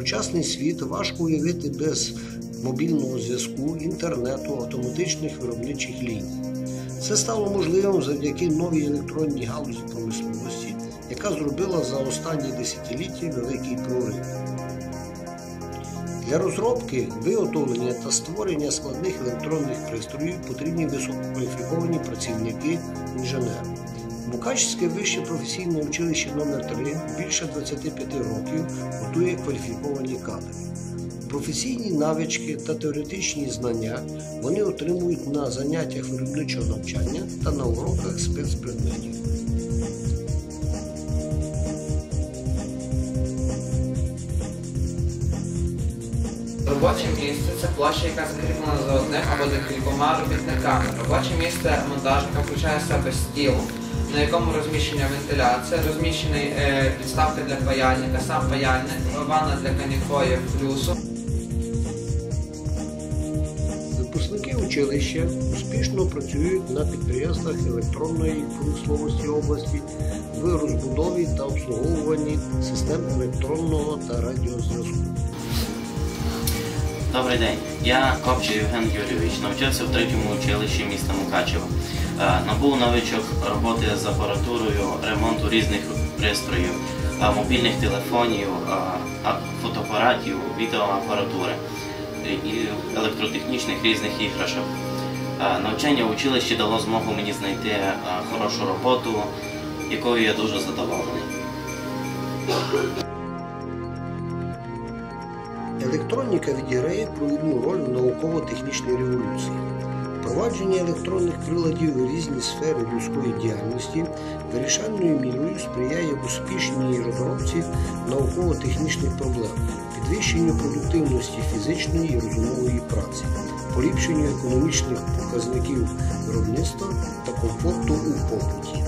Сучасний світ важко уявити без мобільного зв'язку, інтернету, автоматичних виробничих ліній. Це стало можливим завдяки новій електронній галузі промисловості, яка зробила за останні десятиліття великий прорив. Для розробки, виготовлення та створення складних електронних пристроїв потрібні висококваліфіковані працівники інженери. Мукачське вище професійне училище номер 3 більше 25 років готує кваліфіковані кадри. Професійні навички та теоретичні знання вони отримують на заняттях виробничого навчання та на уроках спецпредметів. Робоче місце це площа, яка закріплена за одним або декількома робітниками. Робоче місце монтажника включає в себе стіл, на якому розміщена вентиляція, розміщений е, підставка для паяльника, сам паяльник, ванна для канікої плюсу. Випускники училища успішно працюють на підприємствах електронної промисловості області в розбудові та обслуговуванні систем електронного та радіозв'язку. Добрий день. Я Копчий Євген Юрійович, навчався в третьому училищі міста Мукачева. Е, Набув навичок роботи з апаратурою, ремонту різних пристроїв, е, мобільних телефонів, е, фотоапаратів, відеоапаратури і електротехнічних різних іграшок. Навчання в училищі дало змогу мені знайти хорошу роботу, якою я дуже задоволений. Електроніка відіграє провідну роль в науково-технічній революції. Впровадження електронних приладів у різні сфери людської діяльності вирішальною мірою сприяє успішній розробці науково-технічних проблем, підвищенню продуктивності фізичної і розумової праці, поліпшенню економічних показників виробництва та комфорту у побуті.